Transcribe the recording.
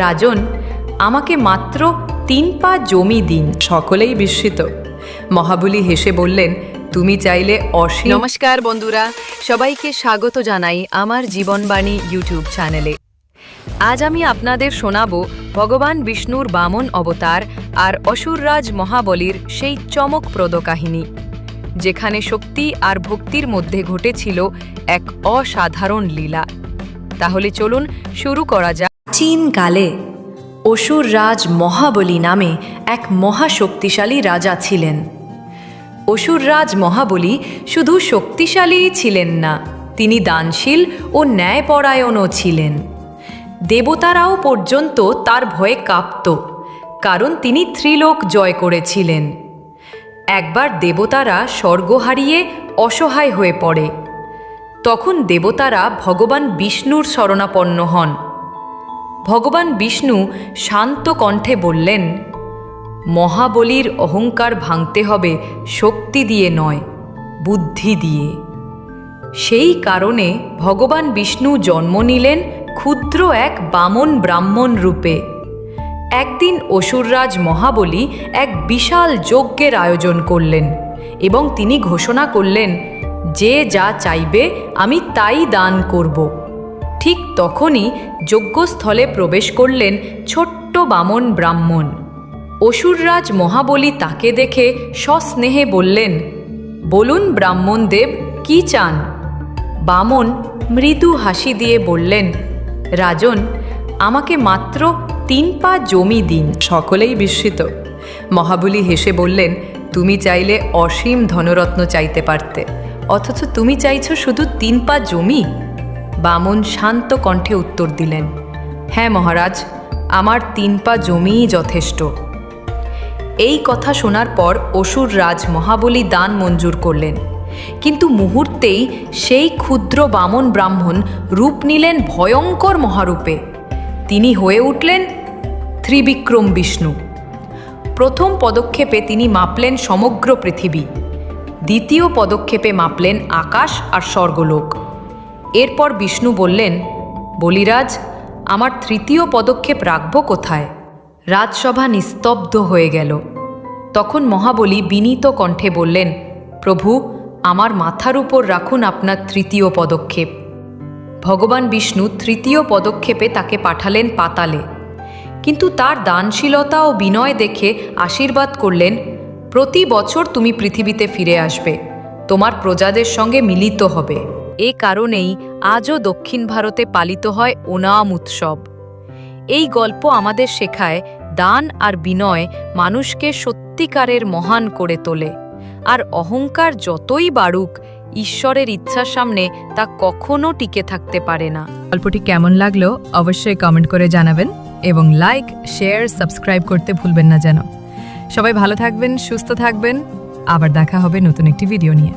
রাজন, আমাকে মাত্র তিন পা জমি দিন, সকলেই বিস্মিত। মহাবলী হেসে বললেন, তুমি চাইলে অসীম নমস্কার বন্ধুরা, সবাইকে স্বাগত জানাই আমার জীবনবাণী ইউটিউব চ্যানেলে। আজ আমি আপনাদের শোনাব ভগবান বিষ্ণুর বামন অবতার আর অসুররাজ মহাবলীর সেই চমকপ্রদ কাহিনী, যেখানে শক্তি আর ভক্তির মধ্যে ঘটেছিল এক অসাধারণ লীলা। তাহলে চলুন শুরু করা যাক। চীনকালে অসুর রাজ মহাবলী নামে এক মহাশক্তিশালী রাজা ছিলেন। অসুররাজ মহাবলী শুধু শক্তিশালীই ছিলেন না, তিনি দানশীল ও ন্যায়পরায়ণও ছিলেন। দেবতারাও পর্যন্ত তার ভয়ে কাঁপত, কারণ তিনি ত্রিলোক জয় করেছিলেন। একবার দেবতারা স্বর্গ হারিয়ে অসহায় হয়ে পড়ে। তখন দেবতারা ভগবান বিষ্ণুর শরণাপন্ন হন। ভগবান বিষ্ণু শান্ত কণ্ঠে বললেন, মহাবলীর অহংকার ভাঙতে হবে শক্তি দিয়ে নয়, বুদ্ধি দিয়ে। সেই কারণে ভগবান বিষ্ণু জন্ম নিলেন ক্ষুদ্র এক বামন ব্রাহ্মণ রূপে। একদিন অসুররাজ মহাবলী এক বিশাল যজ্ঞের আয়োজন করলেন এবং তিনি ঘোষণা করলেন, যে যা চাইবে আমি তাই দান করব। ঠিক তখনই যজ্ঞস্থলে প্রবেশ করলেন ছোট্ট বামন ব্রাহ্মণ। অসুররাজ মহাবলী তাকে দেখে সস্নেহে বললেন, বলুন ব্রাহ্মণ দেব কি চান? বামন মৃদু হাসি দিয়ে বললেন, রাজন, আমাকে মাত্র তিন পা জমি দিন। সকলেই বিস্মিত। মহাবলী হেসে বললেন, তুমি চাইলে অসীম ধনরত্ন চাইতে পারতে, অথচ তুমি চাইছো শুধু তিন পা জমি? বামন শান্ত কণ্ঠে উত্তর দিলেন হ্যাঁ মহারাজ, আমার তিন পা জমিই যথেষ্ট। এই কথা শোনার পর অসুর রাজ মহাবলী দান মঞ্জুর করলেন। কিন্তু মুহূর্তেই সেই ক্ষুদ্র বামন ব্রাহ্মণ রূপ নিলেন ভয়ঙ্কর মহারূপে। তিনি হয়ে উঠলেন ত্রিবিক্রম বিষ্ণু। প্রথম পদক্ষেপে তিনি মাপলেন সমগ্র পৃথিবী। দ্বিতীয় পদক্ষেপে মাপলেন আকাশ আর স্বর্গলোক। এরপর বিষ্ণু বললেন, বলিরাজ, আমার তৃতীয় পদক্ষেপ রাখব কোথায়? রাজসভা নিস্তব্ধ হয়ে গেল। তখন মহাবলী বিনীত কণ্ঠে বললেন, প্রভু, আমার মাথার উপর রাখুন আপনার তৃতীয় পদক্ষেপ। ভগবান বিষ্ণু তৃতীয় পদক্ষেপে তাকে পাঠালেন পাতালে। কিন্তু তার দানশীলতা ও বিনয় দেখে আশীর্বাদ করলেন, প্রতি বছর তুমি পৃথিবীতে ফিরে আসবে, তোমার প্রজাদের সঙ্গে মিলিত হবে। এ কারণেই আজও দক্ষিণ ভারতে পালিত হয় ওনাম উৎসব। এই গল্প আমাদের শেখায় দান আর বিনয় মানুষকে সত্যিকারের মহান করে তোলে, আর অহংকার যতই বাড়ুক, ঈশ্বরের ইচ্ছার সামনে তা কখনো টিকে থাকতে পারে না। গল্পটি কেমন লাগল অবশ্যই কমেন্ট করে জানাবেন এবং লাইক শেয়ার সাবস্ক্রাইব করতে ভুলবেন না যেন। সবাই ভালো থাকবেন, সুস্থ থাকবেন। আবার দেখা হবে নতুন একটি ভিডিও নিয়ে।